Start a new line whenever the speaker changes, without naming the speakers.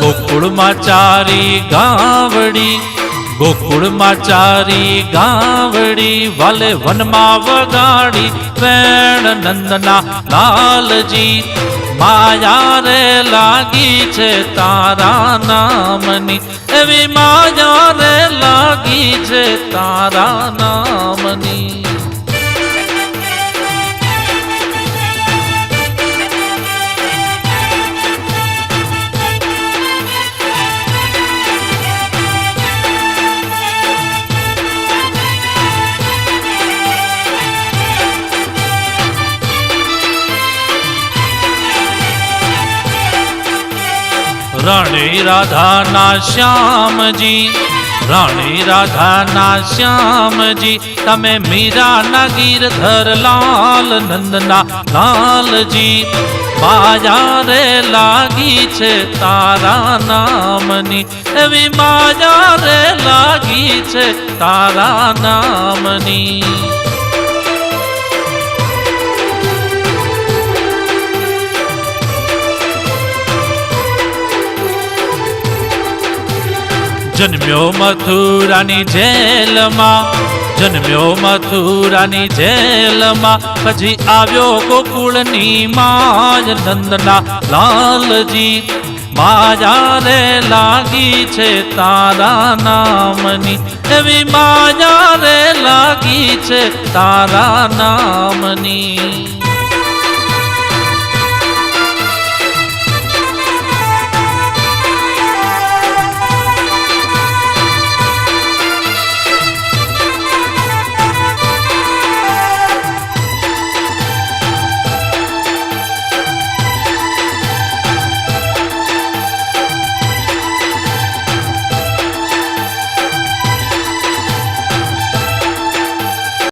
ગોકુળમાં ચારી ગાવડી ગોકુળમાં ચારી ગાવડી, વાલે વનમાં વગાડી વેણ નંદના લાલજી. માયા રે લાગી છે તારા નામની, એવી માયા રે લાગી છે તારા નામની. રાણી રાધાના શ્યામજી, રાણી રાધાના શ્યામજી, તમે મીરાના ગીરધર લાલ નંદના લાલજી. માયા રે લાગી છે તારા નામની, એવી માયા રે લાગી છે તારા નામની. જન્મ્યો મથુરાની જેલમાં, જન્મ્યો મથુરાની જેલમાં. પછી આવ્યો ગોકુળની માય નંદના લાલજી. માયા રે લાગી છે તારા નામની. એવી માયા લાગી છે તારા નામની.